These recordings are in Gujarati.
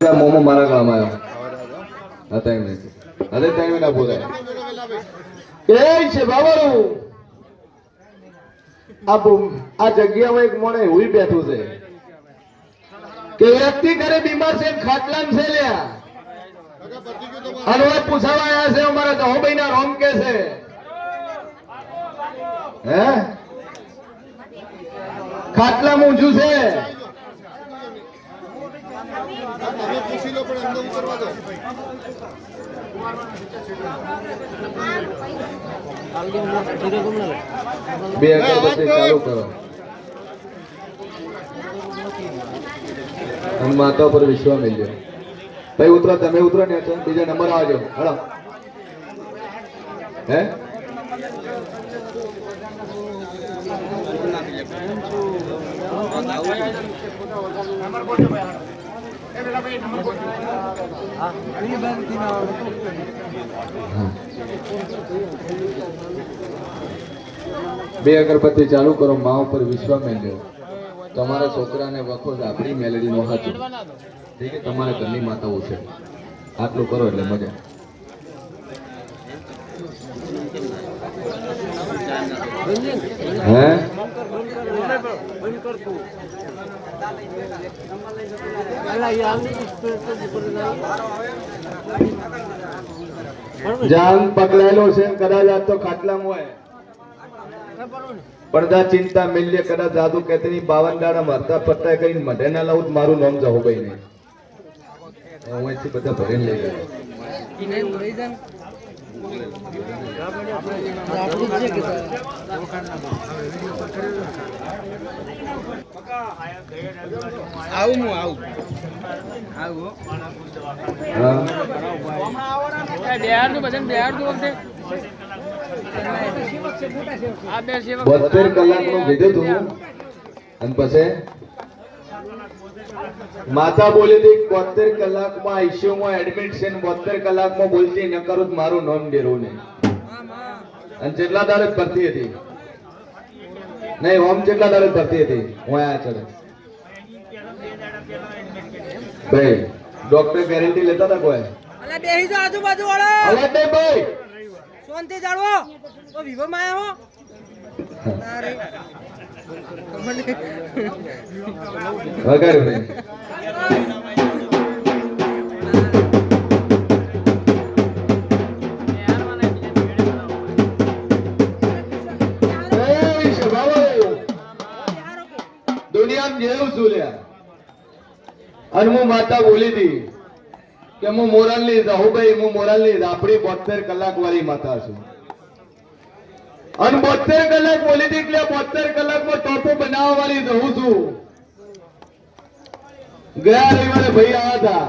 મોમો મારા ગામમાં આવ્યો. હતા એમ નહીં અરે ટાઈમે ના બોલાય. એ છે બાબારું આ આ જગ્યામાં એક મોણે હુઈ બેઠું છે. કે વ્યક્તિ ઘરે બીમાર છે ને છે લ્યા. અને હવે પૂછાવા આવ્યા છે અમારા જહોભાઈ ના રોમ કે છે. હે? ખાટલામાં ઊંચું છે. બે અગરબત્તી ચાલુ કરો. અને માતા પર વિશ્વાસ મેળ્યો ભાઈ ઉતરો તમે ઉતરો ને તો બીજા નંબર આવજો હળો હે? બે અગરબત્તી ચાલુ કરો, મા ઉપર વિશ્વાસ મેળ્યો તમારા છોકરાને વખોજ આપણી મેલેડીનો હતો ઠીક છે, તમારા ઘરની માતાઓ છે. આટલું કરો એટલે મજા. હે? જાન પકડાયેલો છે કદાચ આ તો ખાટલામાં હોય. પડદા ચિંતા મિલ્ય કદાચ જાદુ કેતની બાવન દાડા મરતા પત્તા કરીને મઢે ના લાવું મારું નામ જહો ભાઈ ને. અહીંથી બધા ભરીને લઈ ગયો. આવું હું આવું આવું બોતેર કલાકનું કીધું તું અને પછી માતા બોલી હતી બોતેર કલાકમાં આઈસીયુમાં એડમિટ છે ને બોતેર કલાકમાં બોલતી ન કરું મારું નામ ડેરું નહીં. અને જેટલા દાડે ભરતી હતી. નહીં ઓમ જેટલા દાડે ભરતી હતી. હું આયા ચડે ભાઈ ડોક્ટર ગેરંટી લેતા હતા કોઈ? અલે બેહી જાઓ આજુબાજુ વાળા. અલે બે ભાઈ. શાંતિ જાળવો. તો વિવો માં આવ્યો વગર ખબર દુનિયામાં જેવું અને હું માતા બોલી હતી કે હું મોરલની ભાઈ, હું મોરલની આપણી બોતેર કલાક વાળી માતા છું. અને બોતેર કલાક બોલી હતી એટલે બોતેર કલાકમાં ટોપો બનાવવા વાળી રહું છું. ગયા રવિવારે ભાઈ આવ્યા હતા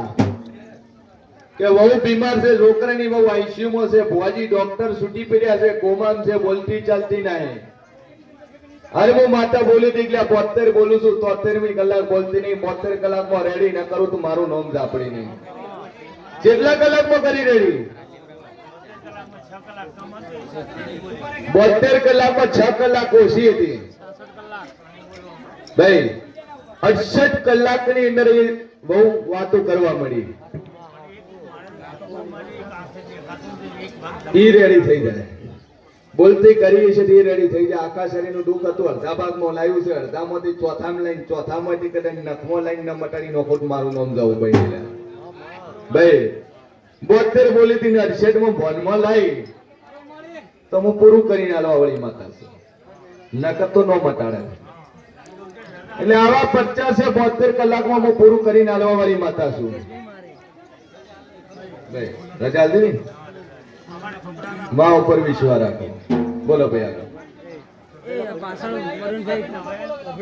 કે વહુ બીમાર છે, છોકરાની વહુ આઈસીયુમાં છે, ભુવાજી ડોક્ટર છૂટી પડ્યા છે કોમાન છે, બોલતી ચાલતી નહીં. અરે હું માતા બોલી હતી એટલે બોતેર બોલું છું, તોતેરમી કલાક બોલતી નહીં, બોતેર કલાકમાં રેડી ન કરું તો મારું નોમ ઝાપડી નહીં. કેટલા કલાકમાં કરી રેડી બોતેર કલાકમાં છ કલાક ઓછી હતી. ભાઈ, અડસઠ કલાકની અંદર બહુ વાતો કરવા મળી. ઈ રેડી થઈ જાય. બોલતી કરી છે, તે રેડી થઈ જાય આખા શરીરનું દુઃખ હતું, અડધા ભાગમાં લાવ્યું છે, અડધામાંથી ચોથામાં લઈને ચોથામાંથી કદાચ નખમાં લઈને ન મટાડી નોખો મારું નામ જવું ભાઈ ભાઈ, બોતેર બોલી હતી ને ભોનમાં લાવી તો હું પૂરું કરીને આલવા વાળી માતા નકર તો ન મટાડે. એટલે આવા પચાસ બોતેર કલાકમાં હું પૂરું કરીને આલવા વાળી માતા છું રજા દીધી? મા ઉપર વિશ્વાસ રાખો. બોલો ભાઈ આગળ.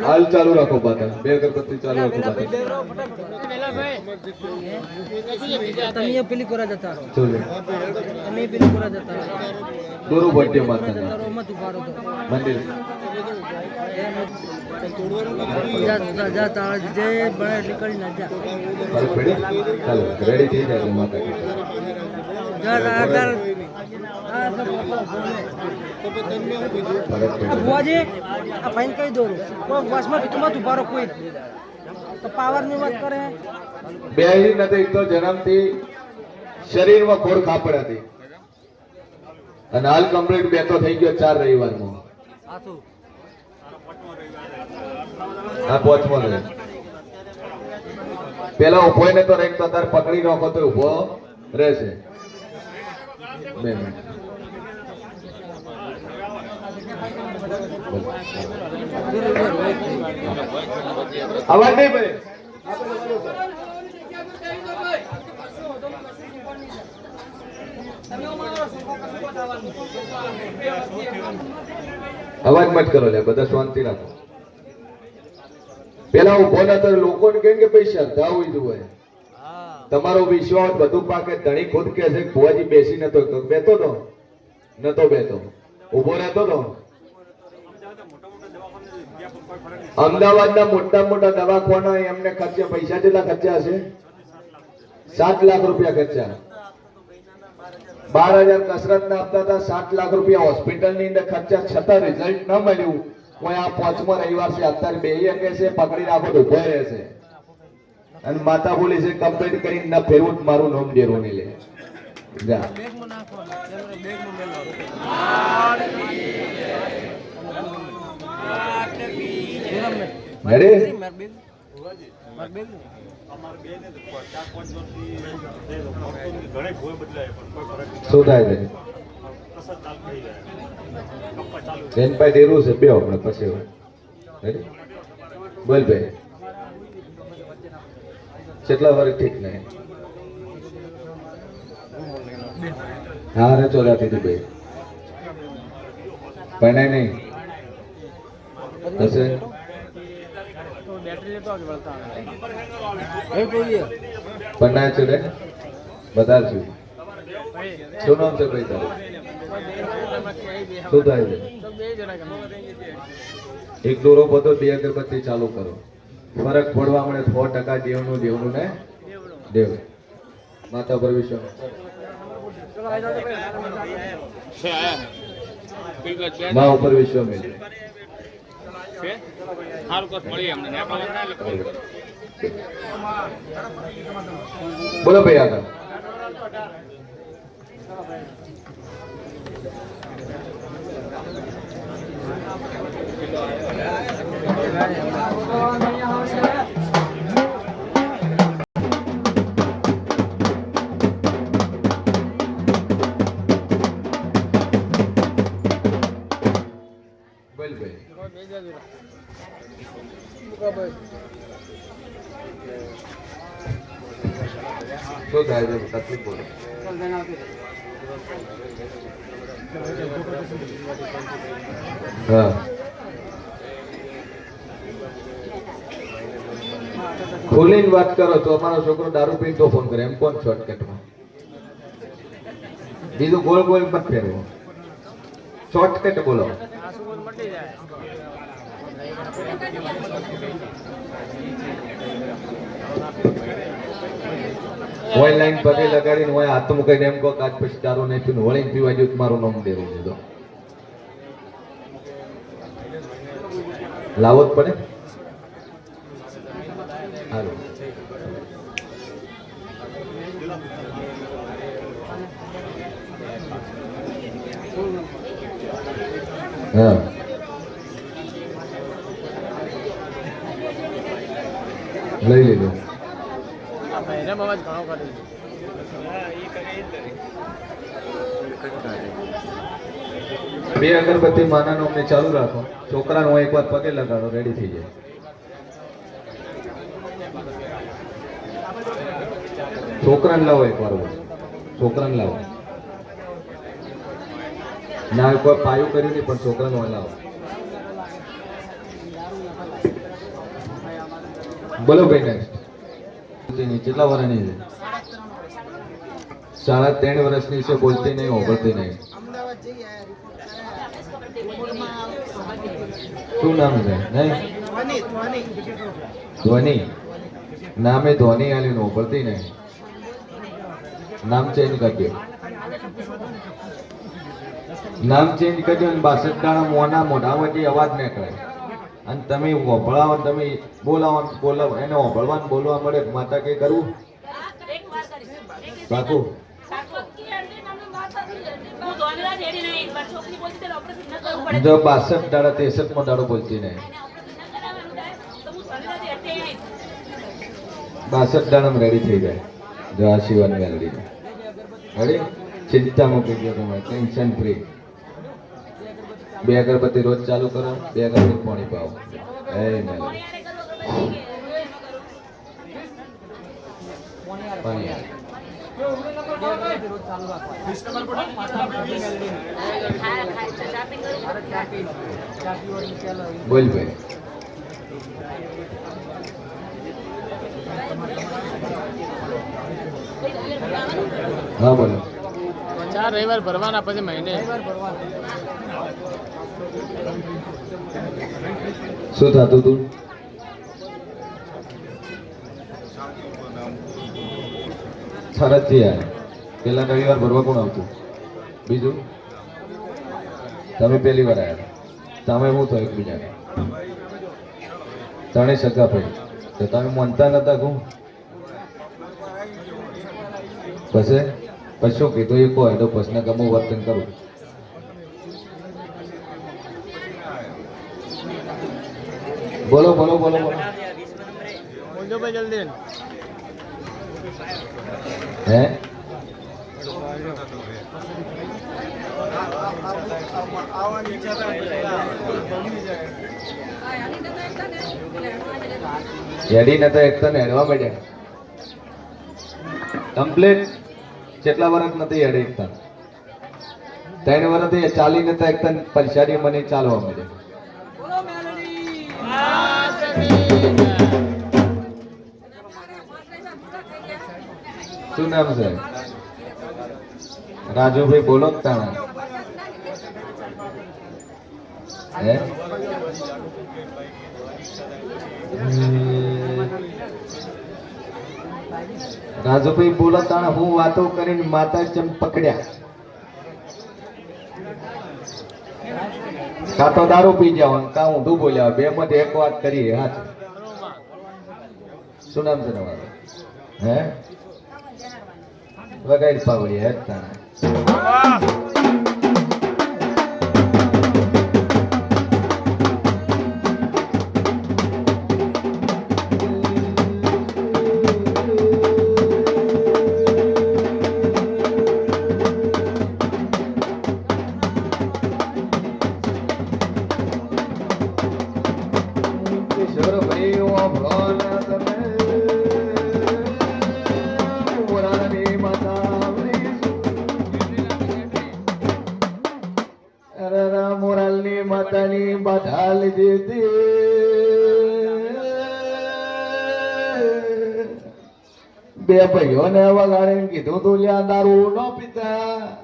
હાલ ચાલુ રાખો પાછળ બે અગરબત્તી ચાલુ રાખો તમે પેલી કોરા જતા? તમે પેલી કોરા જતા દોરો બર્થડે માતા મંદિર રેડી થઈ જાય માતા ભુવાજી આ ભાઈ કઈ દોરું કોઈ બસમાં પિતુમાં ઉભારો કોઈ. તો પાવરની વાત કરે. બે નથી તો જન્મથી શરીરમાં ખોડ ખાપડ હતી. અને હાલ કમ્પ્લીટ બે તો થઈ ગયો ચાર રવિવારમાં. આ પોચમો પેલા ઊભો ને તો રેક તો તાર પકડી નાખો તો ઊભો રહેશે. બે મિનિટ. અવાજ નહીં ભાઈ મત કરો લે બધા શાંતિ રાખો. પેલા ઊભો નતો લોકોને કેમ કે પૈસા શ્રદ્ધા હોય હા તમારો વિશ્વાસ બધું પાકે, ધણી ખુદ કે છે ભુવાજી બેસી નતો. બેતો તો? નતો બેતો. ઊભો રહેતો તો? અમદાવાદના મોટા મોટા દવાખાના એમને ખર્ચે પૈસા કેટલા ખર્ચા હશે? સાત લાખ રૂપિયા ખર્ચા. બાર હજાર કસરત ના આપતા હતા, સાત લાખ રૂપિયા હોસ્પિટલની અંદર ખર્ચા છતાં રિઝલ્ટ ન મળ્યું. કોઈ આ પાંચમો રવિવાર છે, અત્યારે બે અંગે છે, પકડી રાખો તો ઊભો રહેશે અને માતા બોલી છે કમ્પ્લીટ કરીને ના ફેરવું મારું નામ ડેરો નહીં લે. જા. શું થાય છે બેન? પાસે ડેરું છે બે આપણે પછી. બોલ ભાઈ. કેટલા વાર ઠીક નહીં હા રે ચોરાતી થી ભાઈ પણ નહીં જોઈએ પરણાય છે રે બધા છું. શું છે ભાઈ તારું? થાય છે? એક દોરો બધો બે અગરબત્તી ચાલુ કરો. ફરક પડવા મળે સો ટકા દેવનું દેવનું ને દેવ. માતા પર વિશ્વાસ મા ઉપર મેળવે. બોલો ભાઈ આગળ. બોલ વાત કરો તો અમારો છોકરો દારૂ પીને તો ફોન કરે. એમ કોણ શોર્ટકટમાં બીજું ગોળ ગોળ મત ફેરવો. શોર્ટકટ બોલો. હોય લાઈન પગે લગાડીને હોય હાથ મૂકીને એમ કહો કાચ પછી દારૂ નહીં પીને વળીને પીવા જેવું મારું નામ દેવું છે લાવો જ પડે હાલો હા. લઈ લીધો. બે અગરબત્તી માના અમને ચાલુ રાખો. છોકરાનો હું એકવાર પગે લગાડો રેડી થઈ જાય. છોકરાને લાવો એકવાર. વાર છોકરાને લાવો. ના કોઈ પાયું કર્યું નહીં, પણ છોકરાનો હલાવ. બોલો ભાઈ નેક્સ્ટ કેટલા વર્ષની છે? સાડા ત્રણ વર્ષની છે, બોલતી નહીં ઓગળતી નહીં. શું નામ છે? નહીં? ધ્વનિ. નામે ધ્વનિ આલી ઓગળતી નહીં. નામ ચેન્જ કરજો. નામ ચેન્જ કરજો અને બાસઠ દાણા મોના મોઢામાંથી અવાજ નીકળે. અને તમે વભળાવો તમે બોલાવો બોલાવો. એને વભળવાનું બોલવા મળે માતા કે કરવું બાકુ જો બાસઠ દાડા ત્રેસઠમાં દાડો બોલતી નહીં બાસઠ દાડા રેડી થઈ જાય. જો આ શિવાની મેલડી રેડી ચિંતા મૂકી દો તમારે. ટેન્શન ફ્રી બે અગરબત્તી રોજ ચાલુ કરો બે અગરબત્તી પાણી પાવો એ. બોલ ભાઈ. હા બોલો. ચાર રવિવાર ભરવાના પછી મહિને. શું થતું તું શરતથી યાર પેલા રવિવાર ભરવા કોણ આવતું? બીજું? તમે પહેલી વાર આવ્યા. તમે હું થયું એકબીજાને? ત્રણે સગા ભાઈ તો તમે માનતા નતા કહું પછી? પછી શું કીધું? એ કોઈ તો પછી ગમો વર્તન કરું. બોલો બોલો બોલો બોલો. જલ્દી. હે? હેડી ને તો એક તો હેડવા માંડ્યા. કમ્પ્લીટ. કેટલા વર્ષ નથી હેડે એકતા ત્રણ વર્ષથી ચાલી એક એકતા પૈસાની મને ચાલવા મળે. શું નામ છે? રાજુભાઈ, બોલો તાણા હે? રાજુભાઈ બોલો તાણા, હું વાતો કરીને માતા જેમ પકડ્યા. કાં તો દારૂ પી જાવ કાં ઊંધું બોલ્યા બે માંથી એક વાત કરીએ, હા. શું નામ છે હે? વગાડ પાવડી, હે તાણા. માતાની બાધા લીધી હતી બે ભાઈઓને વગાડીને કીધું તું લ્યા દારૂ ન પીતા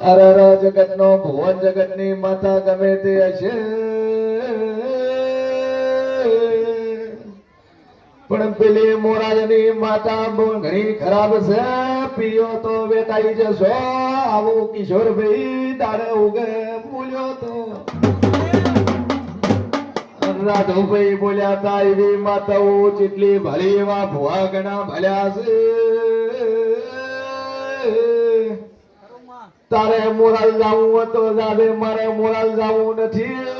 અરે જગત નો ભુવન જગતની માતા ગમે તે હશે. પણ પેલી મોરાજની માતા ઘણી ખરાબ છે. પીયો તો વેટાઈ જશો. આવું કિશોરભાઈ તારે ઉગે બોલ્યો તો. રાધુભાઈ બોલ્યા તા એવી માતાઓ જેટલી ભલી એવા ભુવા ગણા ભલ્યા છે. તારે મોરાલ જાવું તો જાવે મારે મોરાલ જાવું નથી.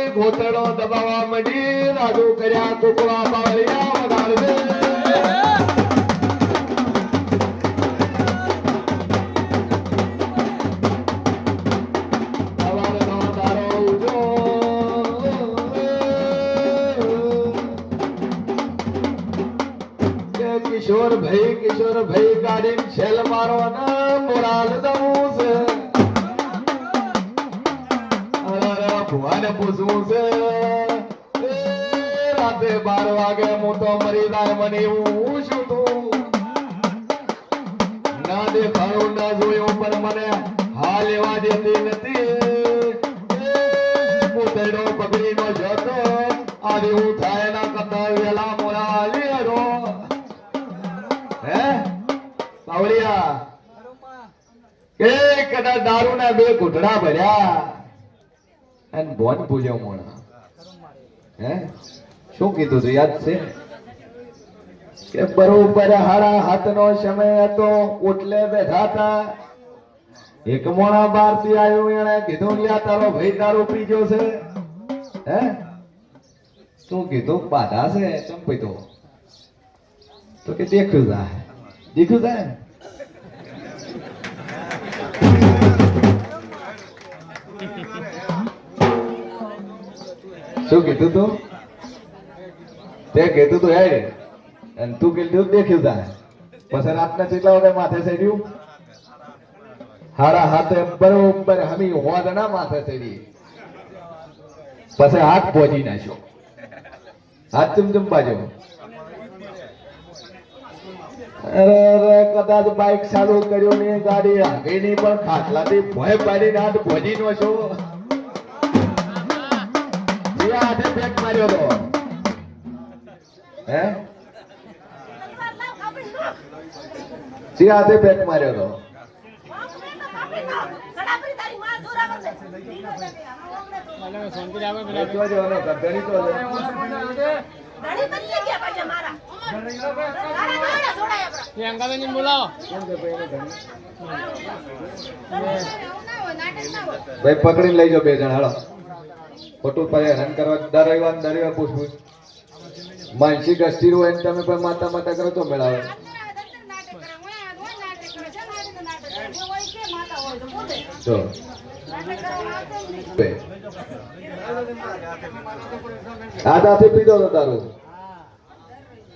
ગોતડો દબાવવા માંડી રાજુ કર્યા કુકડા પાવલિયા વગાડવે કિશોર ભાઈ કિશોર ભાઈ ગાડી છેલ મારો ના મોરાલ બાર વાગે હું તો મરી જાય, મને એવું શું તું. ના દેખાડું ના જોયું, પણ મને હાલ એવા દેતી નથી. પૂતળો પકડીનો જતો આવી હું થાય ના કતા વેલા મોરા આલી હરો હે? પાવલિયા એ કદાચ દારૂના બે ઘૂંટડા ભર્યા. અને ભોન પૂજ્યો મોણા. હે? શું કીધું તું? યાદ છે? કે બરોબર હારા હાથનો સમય હતો ઓટલે બેઠા હતા એક મોણા બારથી આવ્યું એને કીધું, લ્યા, તારો ભાઈ દારૂ પીજો છે. હે? શું કીધું? બાધા છે ચમ પીતો તો કે દેખ્યું જાય દેખ્યું જાય શું કીધું તું? તે કહેતું તું હેડ અને તું કેટલું દેખ્યું તા. પછી રાતના કેટલા વાગે માથે ચડ્યું? હારા હાથે બરોબર હમી હોદ ના માથે ચડી. પછી હાથ પહોંચી નાખ્યો. હાથ ચમચમ બાજુ. અરે કદાચ બાઇક ચાલુ કર્યો ને ગાડી આગળની પણ ખાટલાથી ભય પાડીને હાથ પહોંચી નો છો. એ હાથે પેક માર્યો તો. હે? જે હાથે પેક માર્યો તો. ભાઈ, પકડીને લઈ જાઓ બે જણ, હાલો. ખોટું હેરાન કરવા. દર રવિવાર દર રવિવાર પૂછ માનસિક અસ્થિર હોય ને તમે પણ માતા માતા કરો તો મેળાવે. જો આ સાથે પીધો તો દારૂ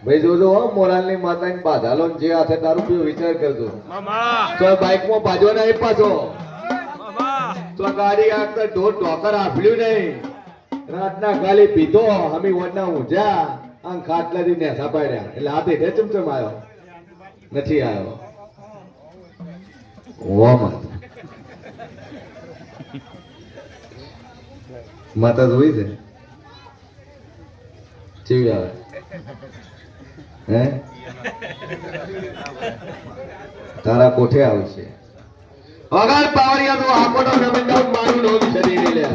ભાઈ જોજો હો મોરાલની માતા માતાની બાધાલો ને જે હાથે દારૂ પીવો વિચાર કરજો. તો બાઇકમાં બાજો નહીં પાછો. તો ગાડી આગળ ઢોર ઢોકર આફલ્યું નહીં. રાતના ગાલી પીધો અમે વડના ઊંઝા. આમ ખાટલાથી નેસા રહ્યા. એટલે હાથે હે ચમચમ આવ્યો. નથી આવ્યો. ઓ માતા. જોઈ છે? કેવી આવે. હે? તારા કોઠે આવશે. અગર પાવરિયા તો આકોનો નમંડાવ મારું નોમ શરીર લે.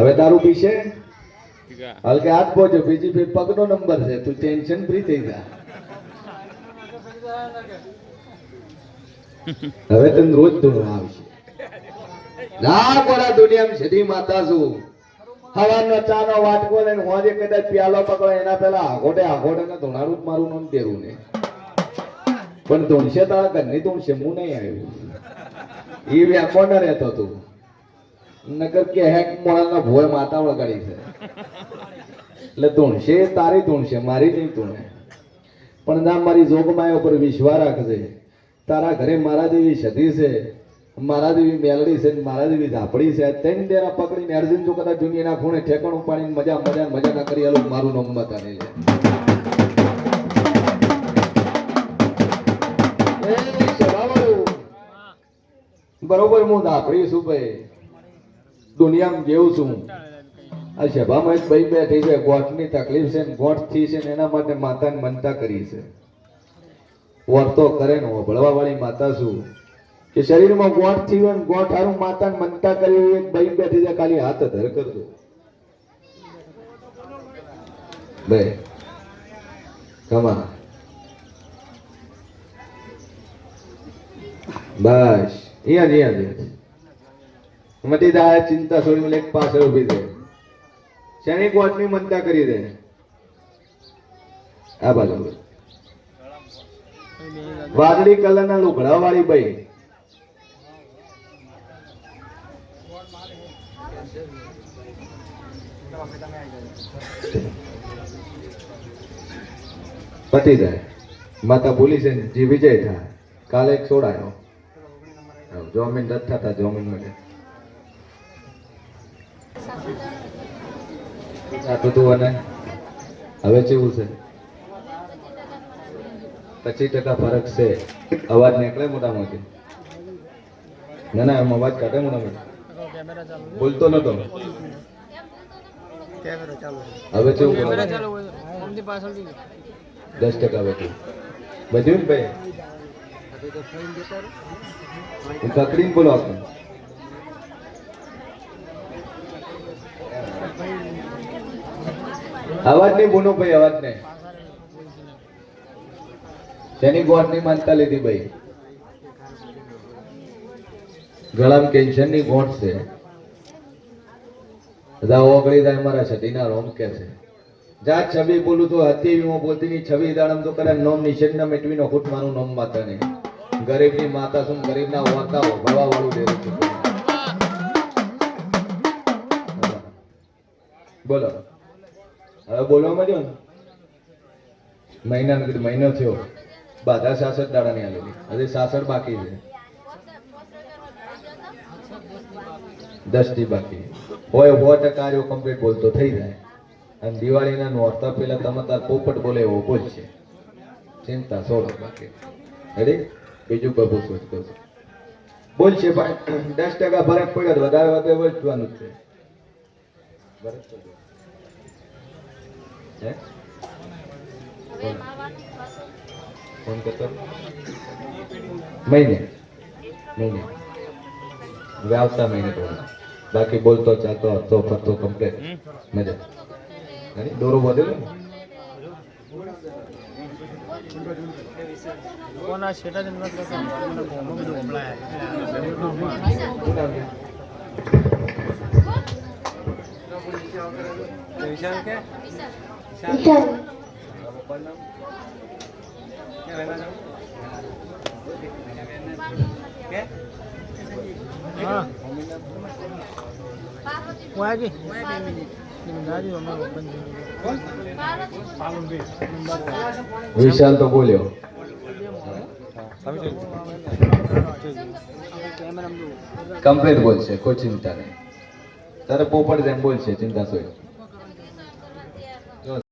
હવે દારૂ પીશે? હલકે હાથ પહોંચો બીજી ભાઈ પગનો નંબર છે તું ટેન્શન ફ્રી થઈ જા. હવે તને રોજ ધૂણવા આવશે. ના કોરા દુનિયામાં સીધી માતા છું. હવાનો ચાનો વાટકો લઈને હોજે કદાચ પ્યાલો પકડો એના પહેલા આગોટે આગોટે ને ધોણારું મારું નામ દેરું ને. પણ ધોણશે તારા ઘરની ધોણશે હું નહીં આવ્યું. એ વ્યાપો ન રહેતો તું. નકર કે હેક મોણાના ભોય માતા વળગાડી છે. એટલે ધૂણશે, તારી ધૂણશે, મારી નહીં ધૂણે. પણ ના, મારી જોગમાયા ઉપર વિશ્વાસ રાખજે. તારા ઘરે મારા જેવી સતી છે, મારા જેવી મેલડી છે, મારા જેવી ઝાપડી છે. તેની ડેરા પકડીને અર્જુન જો કદાચ દુનિયાના ખૂણે ઠેકાણું પાડીને મજા મજા મજા ના કરી આલું, મારું નામ છે બરોબર, હું ધાપડી છું ભાઈ. દુનિયામાં જેવું છું. આ સભામાં એક ભાઈ બેઠી છે. ગોઠની તકલીફ છે ને ગોઠથી છે ને એના માટે માતાને મનતા કરી છે. વર્તો કરે ને ભળવા વાળી માતા શું કે શરીરમાં ગોઠથી હોય ને ગોઠ હારું માતાને મનતા કરી એક ભાઈ બેઠી છે ખાલી હાથ ધર કરજો. બે. કમા બસ. અહીંયા જ અહીંયા જ. મટી જાય ચિંતા છોડી એક પાછળ ઊભી દે શેની ગોઠની મનતા કરી દે? આ બાજુ. વાદળી કલરના લુગડા વાળી ભાઈ પતી જાય માતા ભૂલી છે જે વિજય થાય. કાલે એક છોડાયો. જોમીન રથ થતા જોમીન માટે સાચું તું અને હવે કેવું છે? પચીસ ટકા ફરક છે. અવાજ નીકળે મોટા? ના ના, એમ અવાજ કાઢે મોટા મોટી? બોલતો નતો હવે કેવું દસ ટકા બધું બધું ભાઈ? પકડીને બોલો આપણે. અવાજ નહીં, બોલો ભાઈ, અવાજ નહીં. તેની ગોટની માનતા લીધી ભાઈ? ગળામાં કેન્સરની ગોટ છે. બધા ઓગળી જાય મારા છઠ્ઠીના રોમ કે છે. જા છબી બોલું તો હતી હું બોલતી ની છબી દાડમ તો કરે નોમ નિષેધ ના મેટવી નો ખુટ મારું નોમ માતા ને ગરીબની માતા શું? ગરીબ ના વાતા ભરવા વાળું દેવું છું. બોલો. હવે બોલવા માંડ્યો ને? મહિના ને કીધું મહિનો થયો. બાધા સાસઠ દાડા ની આલેલી હજી સાસઠ બાકી છે. દસથી બાકી. હોય સો ટકા રહ્યો કમ્પ્લીટ બોલતો થઈ જાય. અને દિવાળીના નોરતા પેલા તમે તાર પોપટ બોલે એવો બોલશે. ચિંતા છોડો બાકી. રેડી બીજું બબુ સોચતો કહું છું. પણ દસ ટકા ફરક પડ્યો વધારે વધારે બોલવાનું છે. ફરક. હે બોલો. ફોન કરતો મહિને મહિને હવે આવતા મહિને તો બાકી બોલતો ચાલતો હરતો ફરતો કમ્પ્લેટ મજા અરે દોરો વધેલો ને કોના શેટા જ નથી કરતા મને ગોમાં બધું હમણાં વિશાલ કે? હું. વિશાલ તો બોલ્યો. કમ્પ્લીટ બોલશે કોઈ ચિંતા નહીં. તારે પોપટ જેમ બોલશે ચિંતા સોય.